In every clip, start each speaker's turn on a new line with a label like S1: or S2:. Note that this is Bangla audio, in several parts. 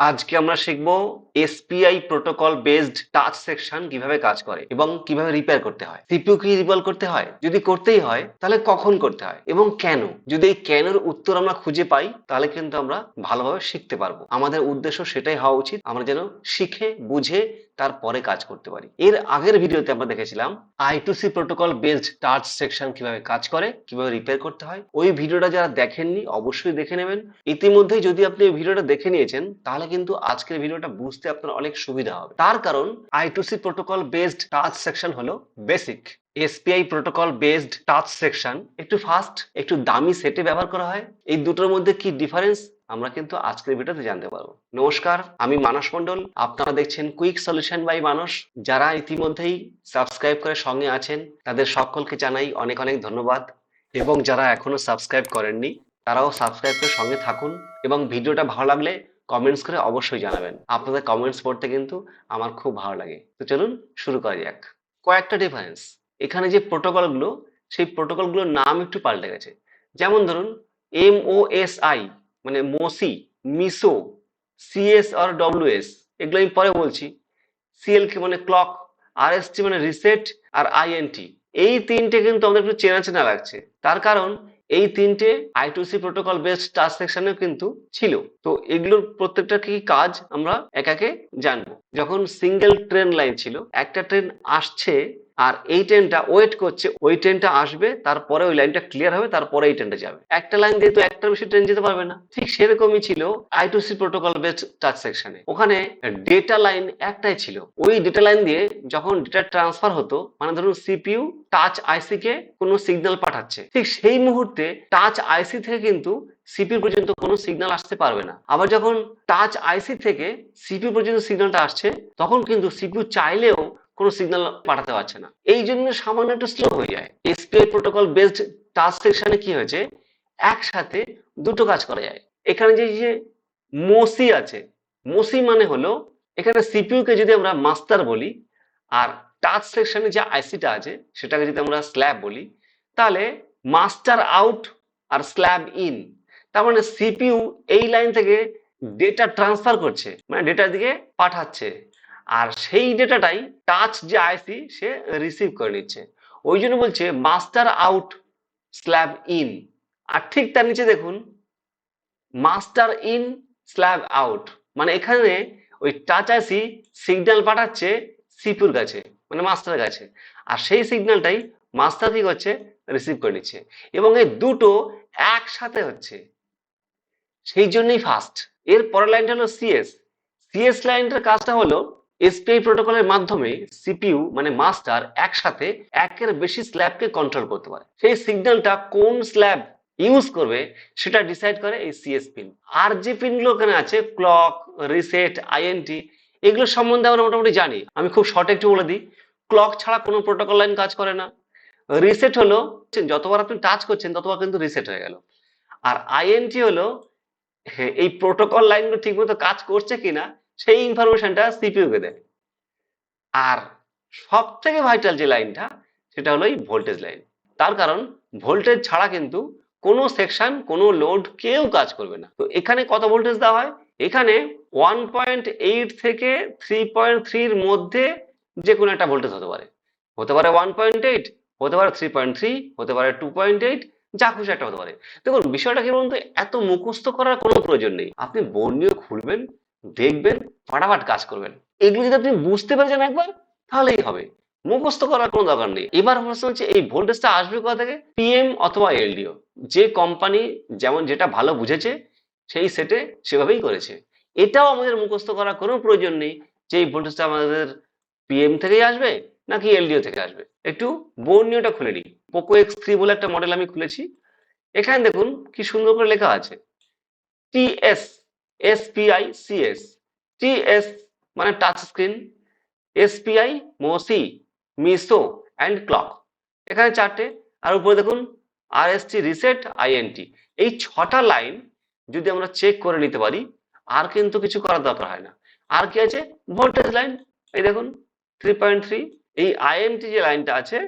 S1: আজকে আমরা শিখব SPI protocol based touch section কীভাবে কাজ করে এবং কীভাবে রিপেয়ার করতে হয়। সিপিইউ কি রিভলভ করতে হয়? যদি করতেই হয়, তাহলে কখন করতে হয় এবং কেন? যদি এই কেনর উত্তর আমরা খুঁজে পাই, তাহলে কিন্তু আমরা ভালোভাবে শিখতে পারব। আমাদের উদ্দেশ্য সেটাই হওয়া উচিত, আমরা যেন শিখে, বুঝে তারপরে কাজ করতে পারি। এর আগের ভিডিওতে আমরা দেখেছিলাম I two C protocol based touch section কীভাবে কাজ করে, কীভাবে রিপেয়ার করতে হয়। ওই ভিডিওটা যারা দেখেননি, অবশ্যই দেখে নেবেন। ইতিমধ্যেই যদি আপনি এই ভিডিওটা দেখে নিয়েছেন, তাহলে কিন্তু আজকের ভিডিওটা বুঝতে আপনার অনেক সুবিধা হবে। তার কারণ I two C protocol based touch section হলো basic SPI protocol based touch section একটু ফাস্ট একটু দামি সেটে ব্যবহার করা হয়। এই দুটোর মধ্যে কি ডিফারেন্স আমরা কিন্তু আজকের ভিডিওতে জানতে পারব। নমস্কার, আমি মানস মণ্ডল। আপনারা দেখছেন কুইক সলিউশন বাই মানস যারা ইতিমধ্যেই সাবস্ক্রাইব করে সঙ্গে আছেন, তাদের সকলকে জানাই অনেক অনেক ধন্যবাদ। এবং যারা এখনও সাবস্ক্রাইব করেননি, তারাও সাবস্ক্রাইব করে সঙ্গে থাকুন। এবং ভিডিওটা ভালো লাগলে কমেন্টস করে অবশ্যই জানাবেন। আপনাদের কমেন্টস পড়তে কিন্তু আমার খুব ভালো লাগে। তো চলুন শুরু করা যাক। কয়েকটা ডিফারেন্স এখানে যে প্রোটোকলগুলো সেই প্রোটোকলগুলোর নাম একটু পাল্টে গেছে। যেমন ধরুন এম ও এস আই মানে মোসি, মিসো, সিএস আর ডব্লিউএস এগুলো আমি পরে বলছি। সিএল কে মানে ক্লক আর এস টি মানে রিসেট আর আইএনটি। এই তিনটে কিন্তু আমাদের একটু চেনা চেনা লাগছে। তার কারণ এই তিনটে I two C protocol based সেকশনেও কিন্তু ছিল। তো এগুলোর প্রত্যেকটা কি কাজ আমরা এক একে জানব। যখন সিঙ্গেল ট্রেন লাইন ছিল, একটা ট্রেন আসছে আর এই ট্রেনটা ওয়েট করছে, ওই ট্রেনটা আসবে, তারপরে ওই লাইনটা ক্লিয়ার হবে, তারপরে এই ট্রেনটা যাবে। একটা লাইন দিয়ে তো একটা বেশি ট্রেন যেতে পারবে না। ঠিক সেরকমই ছিল I two C protocol based touch সেকশনে ওখানে ডেটা লাইন একটাই ছিল। ওই ডেটা লাইন দিয়ে যখন ডেটা ট্রান্সফার হতো মানে ধরুন সিপিইউ টাচ আইসি কে কোনো সিগন্যাল পাঠাচ্ছে। ঠিক সেই মুহূর্তে টাচ আইসি থেকে কিন্তু সিপি পর্যন্ত কোনো সিগন্যাল আসতে পারবে না। আবার যখন টাচ আইসি থেকে সিপি পর্যন্ত সিগন্যালটা আসছে, তখন কিন্তু সিপিইউ চাইলেও কোনো সিগন্যাল পাঠাতে পারছে না। এই জন্য সামান্য একটু স্লো হয়ে যায়। এসপিআই প্রোটোকল বেসড টাচ সেকশনে কি হয়েছে? একসাথে দুটো কাজ করা যায়। এখানে যে যে মোসি আছে মোসি মানে হলো এখানে সিপিইউ কে যদি আমরা মাস্টার বলি আর টাচ সেকশনে যে আইসিটা আছে, সেটাকে যদি আমরা স্ল্যাব বলি, তাহলে মাস্টার আউট আর স্ল্যাব ইন তার মানে সিপিইউ এই লাইন থেকে ডেটা ট্রান্সফার করছে মানে ডেটার দিকে পাঠাচ্ছে। আর সেই ডেটাটাই টাচ যে আইসি সে রিসিভ করে নিচ্ছে। ওই জন্য বলছে মাস্টার আউট স্ল্যাব ইন আর ঠিক তার নিচে দেখুন মাস্টার ইন স্ল্যাব আউট মানে এখানে ওই টাচ আইসি সিগন্যাল পাঠাচ্ছে সিপুর কাছে মানে মাস্টারের কাছে। আর সেই সিগন্যালটাই মাস্টার কি করছে? রিসিভ করে নিচ্ছে। এবং এই দুটো একসাথে হচ্ছে। সেই জন্যই ফাস্ট এর পরের লাইনটা হলো সিএস সিএস লাইনটার কাজটা হলো এসপিআই প্রোটোকলের মাধ্যমে সিপিইউ মানে মাস্টার একসাথে একের বেশি স্ল্যাবকে কন্ট্রোল করতে পারে। সেই সিগন্যালটা কোন স্ল্যাব ইউজ করবে সেটা ডিসাইড করে এই সিএস পিন আর যে পিনগুলো ওখানে আছে ক্লক রিসেট আইএনটি এগুলো সম্বন্ধে আমরা মোটামুটি জানি। আমি খুব শর্ট একটু বলে দিই। ক্লক ছাড়া কোনো প্রোটোকল লাইন কাজ করে না। রিসেট হলো যতবার আপনি টাচ করছেন ততবার কিন্তু রিসেট হয়ে গেল। আর আইএনটি হলো হ্যাঁ, এই প্রোটোকল লাইনগুলো ঠিকমতো কাজ করছে কিনা সেই ইনফরমেশনটা সিপিইউ কে দেয়। আর সব থেকে ভাইটাল যে লাইনটা, সেটা হলো এই ভোল্টেজ লাইন তার কারণ ভোল্টেজ ছাড়া কিন্তু কোনো সেকশন কোনো লোড কেউ কাজ করবে না। তো এখানে কত ভোল্টেজ দেওয়া হয়? এখানে ওয়ান পয়েন্ট এইট থেকে থ্রি পয়েন্ট থ্রির মধ্যে যে কোনো একটা ভোল্টেজ হতে পারে। হতে পারে ওয়ান পয়েন্ট এইট হতে পারে থ্রি পয়েন্ট থ্রি হতে পারে টু পয়েন্ট এইট যা খুশি একটা হতে পারে। দেখুন বিষয়টা কি বলুন তো, এত মুখস্থ করার কোনো প্রয়োজন নেই। আপনি বোর্ড নিয়ে খুলবেন দেখবেন, ফাটাফাট কাজ করবেন। এগুলো যদি আপনি বুঝতে পেরেছেন একবার, তাহলেই হবে। মুখস্থ করার কোনো দরকার নেই। এবার প্রশ্ন হচ্ছে, এই ভোল্টেজটা আসবে কোথা থেকে? পিএম অথবা এলডিও যে কোম্পানি যেমন যেটা ভালো বুঝেছে, সেই সেটে সেভাবেই করেছে। এটাও আমাদের মুখস্থ করার কোনো প্রয়োজন নেই যে এই ভোল্টেজটা আমাদের পিএম থেকেই আসবে নাকি এলডিও থেকে আসবে। একটু বোর্ড নিয়েটা খুলে নিই। পোকো এক্স থ্রি বলে একটা মডেল আমি খুলেছি। এখানে দেখুন কি সুন্দর করে লেখা আছে। টিএস এসপিআই সিএস টিএস মানে touch screen SPI MOSI MISO and clock এখানে চারটে, আর উপরে দেখুন আরএসটি রিসেট আইএনটি এই ছটা লাইন যদি আমরা চেক করে নিতে পারি, আর কিন্তু কিছু করার দরকার হয় না। আর কি আছে? ভোল্টেজ লাইন এই দেখুন থ্রি পয়েন্ট থ্রি এই আইএনটি যে লাইনটা আছে,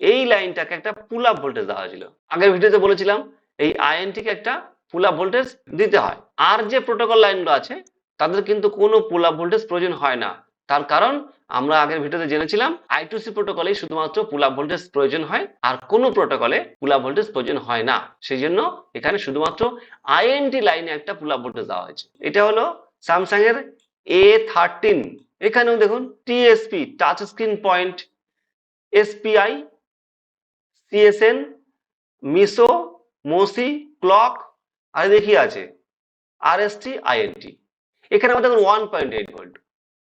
S1: এই লাইনটাকে একটা পুল আপ ভোল্টেজ দেওয়া হয়েছিল। আগের ভিডিওতে বলেছিলাম, এই আইএনটি কে একটা পুল ভোল্টেজ দিতে হয়। আর যে প্রোটোকল লাইনগুলো আছে, তাদের কিন্তু কোনো পুল ভোল্টেজ প্রয়োজন হয় না। তার কারণ, আমরা আগের ভিডিওতে জেনেছিলাম আই টু সি প্রোটোকলেই শুধুমাত্র পুল ভোল্টেজ প্রয়োজন হয়, আর কোনো প্রোটোকলে পুল ভোল্টেজ প্রয়োজন হয় না। সেই জন্য এখানে শুধুমাত্র আইএনটি লাইনে একটা পুল ভোল্টেজ দেওয়া হয়েছে। এটা হলো স্যামসাং এর এ থার্টিন এখানেও দেখুন TSP touch screen point SPI CSN MISO MOSI clock আর দেখি আছে আরএসটি আইএনটি এখানে আমাদের ওয়ান পয়েন্ট এইট ভোল্ট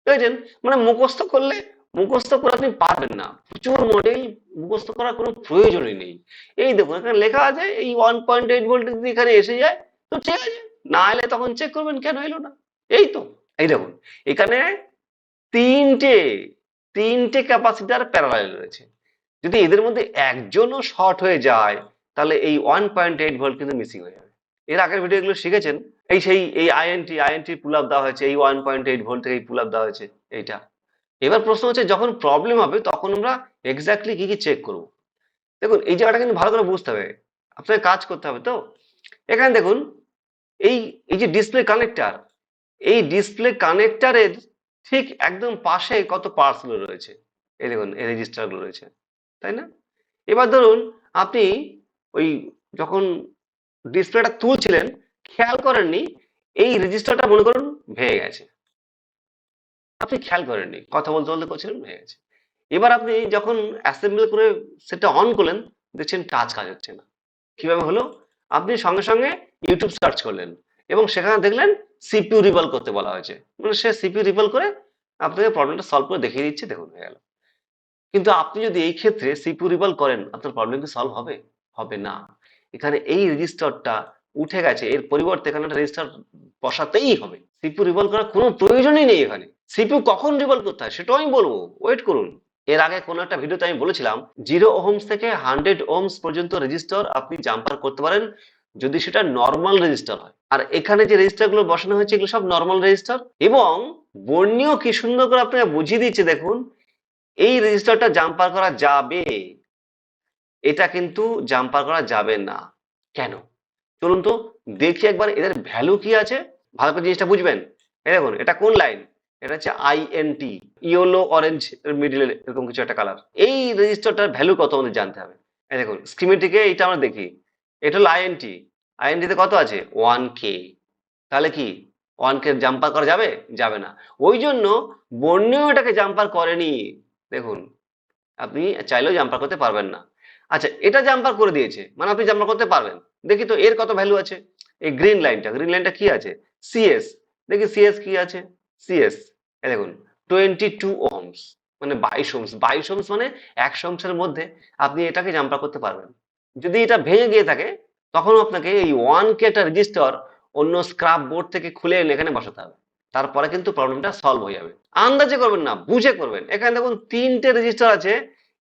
S1: বুঝেছেন? মানে মুখস্থ করলে, মুখস্থ করে আপনি পারবেন না। প্রচুর মডেল মুখস্থ করার কোনো প্রয়োজনই নেই। এই দেখুন, এখানে লেখা আছে, এই ওয়ান পয়েন্ট এইট ভোল্ট যদি এখানে এসে যায়, তো ঠিক আছে। না এলে তখন চেক করবেন, কেন এলো না। এই তো, এই দেখুন, এখানে তিনটে তিনটে ক্যাপাসিটার প্যারালাইল রয়েছে। যদি এদের মধ্যে একজনও শর্ট হয়ে যায়, তাহলে এই ওয়ান পয়েন্ট এইট ভোল্ট কিন্তু মিসিং হয়ে যাবে। এর আগের ভিডিওগুলো শিখেছেন? এই সেই, এই আইএনটি আইএনটি পুল আপ দেওয়া হয়েছে, এই ওয়ান পয়েন্ট এইট ভোল্ট থেকে পুল আপ দেওয়া হয়েছে, এইটা। এবার প্রশ্ন হচ্ছে, যখন প্রবলেম হবে, তখন আমরা এক্স্যাক্টলি কি কি চেক করব? দেখুন, এই জায়গাটা কিন্তু ভালো করে বুঝতে হবে। আপনাকে কাজ করতে হবে তো? এখানে দেখুন, এই এই যে ডিসপ্লে কানেক্টার এই ডিসপ্লে কানেক্টারের ঠিক একদম পাশে কত পার্টসগুলো রয়েছে? এই দেখুন, এই রেজিস্টারগুলো রয়েছে, তাই না? এবার ধরুন, আপনি ওই যখন ডিসপ্লেটা তুলছিলেন, খেয়াল করেননি, এই রেজিস্টারটা মনে করুন ভেঙে গেছে। আপনি খেয়াল করেননি, কথা বলতে বলতে করছিলেন, ভেঙে গেছে। এবার আপনি যখন অ্যাসেম্বল করে সেটা অন করলেন, দেখছেন টাচ কাজ হচ্ছে না। কীভাবে হলো? আপনি সঙ্গে সঙ্গে ইউটিউব সার্চ করলেন এবং সেখানে দেখলেন সিপিউ রিভলভ করতে বলা হয়েছে। মানে সে সিপিউ রিভলভ করে আপনাকে প্রবলেমটা সলভ করে দেখিয়ে দিচ্ছে, দেখুন হয়ে গেল। কিন্তু আপনি যদি এই ক্ষেত্রে সিপিউ রিভলভ করেন, আপনার প্রবলেম কি সলভ হবে? হবে না। এখানে এই রেজিস্টারটা উঠে গেছে। এর পরিবর্তে এখানে একটা রেজিস্টার বসাতেই হবে। সিপিইউ রিভলভ করার কোনো প্রয়োজনই নেই এখানে। সিপিইউ কখন রিভলভ করতে হয় সেটাও আমি বলব। ওয়েট করুন। এর আগে কোনো একটা ভিডিওতে আমি বলেছিলাম জিরো ওহমস থেকে হান্ড্রেড ওহমস পর্যন্ত রেজিস্টার আপনি জাম্পার করতে পারেন যদি সেটা নর্মাল রেজিস্টার হয়। আর এখানে যে রেজিস্টারগুলো বসানো হয়েছে, এগুলো সব নর্মাল রেজিস্টার এবং বর্ণীয় কি সুন্দর করে আপনাকে বুঝিয়ে দিচ্ছে দেখুন, এই রেজিস্টারটা জাম্পার করা যাবে। এটা কিন্তু জাম্পার করা যাবে না। কেন? চলুন তো, দেখি একবার এদের ভ্যালু কি আছে। ভালো করে জিনিসটা বুঝবেন। এই দেখুন, এটা কোন লাইন এটা হচ্ছে আইএনটি ইয়েলো অরেঞ্জ মিডিল এরকম কিছু একটা কালার এই রেজিস্টারটার ভ্যালু কত আমাদের জানতে হবে। এই দেখুন স্কিমেটিকে এইটা আমরা দেখি। এটা হলো আইএনটি আইএনটিতে কত আছে? ওয়ান কে তাহলে কি? ওয়ান কে জাম্পার করা যাবে? যাবে না। ওই জন্য বর্ণীয় এটাকে জাম্পার করেনি। দেখুন, আপনি চাইলেও জাম্পার করতে পারবেন না। আচ্ছা এটা জাম্পার করে দিয়েছে মানে আপনি জাম্পার করতে পারবেন, দেখি তো এর কত ভ্যালু আছে? এই গ্রিন লাইনটা গ্রিন লাইনটা কি আছে? সিএস দেখি সিএস কি আছে? সিএস দেখুন টোয়েন্টি টু ওহমস মানে বাইশ ওহমস বাইশ ওহমস মানে একশো ওহমসের মধ্যে আপনি এটাকে জাম্পার করতে পারবেন। যদি এটা ভেঙে গিয়ে থাকে, তখন আপনাকে এই ওয়ান কে একটা রেজিস্টার অন্য স্ক্রাপ বোর্ড থেকে খুলে এনে এখানে বসাতে হবে। তারপরে কিন্তু প্রবলেমটা সলভ হয়ে যাবে। আন্দাজে করবেন না, বুঝে করবেন। এখানে দেখুন তিনটে রেজিস্টার আছে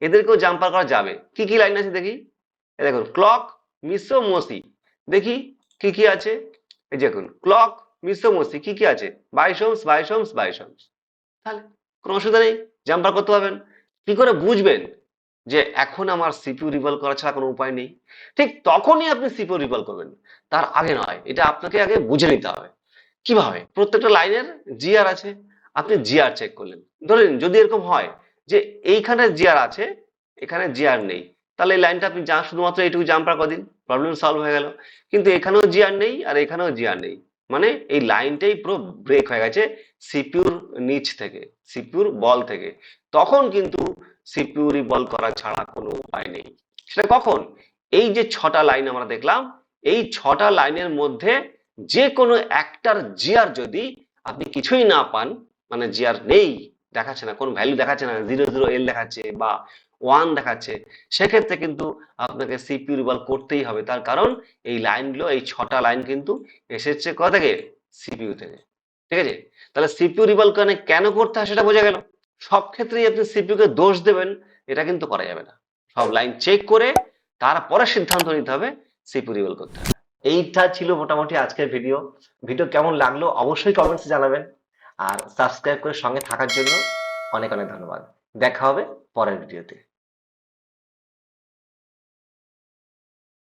S1: এদেরকেও জাম্পার করা যাবে। কি কি লাইন আছে দেখি? দেখুন ক্লক মিসো মসি দেখি, কি কি আছে? এই দেখুন ক্লক মিসো মসি কি কি আছে? বাইশ ওমস বাইশ ওমস বাইশ ওমস তাহলে কোনো অসুবিধা নেই জাম্পার করতে পারবেন। কি করে বুঝবেন যে এখন আমার সিপিউ রিভল করা ছাড়া কোনো উপায় নেই? ঠিক তখনই আপনি সিপিউ রিভলভ করবেন। তার আগে নয়, এটা আপনাকে আগে বুঝে নিতে হবে। কীভাবে? প্রত্যেকটা লাইনের জিআর আছে। আপনি জিআর চেক করলেন। ধরেন যদি এরকম হয় যে এইখানে জিআর আছে, এখানে জিআর নেই। তাহলে এই লাইনটা আপনি যা শুধুমাত্র এইটুকু জাম্পার কদিন প্রবলেম সলভ হয়ে গেল। কিন্তু এখানেও জিআর নেই আর এখানেও জিআর নেই। মানে এই লাইনটাই পুরো ব্রেক হয়ে গেছে সিপিউর নিচ থেকে সিপিউর বল থেকে। তখন কিন্তু সিপিউ বল করা ছাড়া কোনো উপায় নেই। সেটা কখন? এই যে ছটা লাইন আমরা দেখলাম, এই ছটা লাইনের মধ্যে যে কোনো একটার জিআর যদি আপনি কিছুই না পান মানে জিয়ার নেই দেখাচ্ছে না, কোনো ভ্যালু দেখাচ্ছে না জিরো জিরো এল দেখাচ্ছে বা ওয়ান দেখাচ্ছে, সেক্ষেত্রে কিন্তু আপনাকে সিপিউ রিভলভ করতেই হবে। তার কারণ এই লাইনগুলো এই ছটা লাইন কিন্তু এসেছে কোথা থেকে? সিপিইউ থেকে। ঠিক আছে? তাহলে সিপিউ রিভলভ কেন করতে হয় সেটা বোঝা গেল। সব ক্ষেত্রেই আপনি সিপিইউ কে দোষ দেবেন, এটা কিন্তু করা যাবে না। সব লাইন চেক করে তারপরে সিদ্ধান্ত নিতে হবে সিপিইউ রিভলভ করতে হবে।
S2: এইটা ছিল মোটামুটি আজকের ভিডিও ভিডিও কেমন লাগল অবশ্যই কমেন্টসে জানাবেন। আর সাবস্ক্রাইব করে সঙ্গে থাকার জন্য অনেক অনেক ধন্যবাদ। দেখা হবে পরের ভিডিওতে।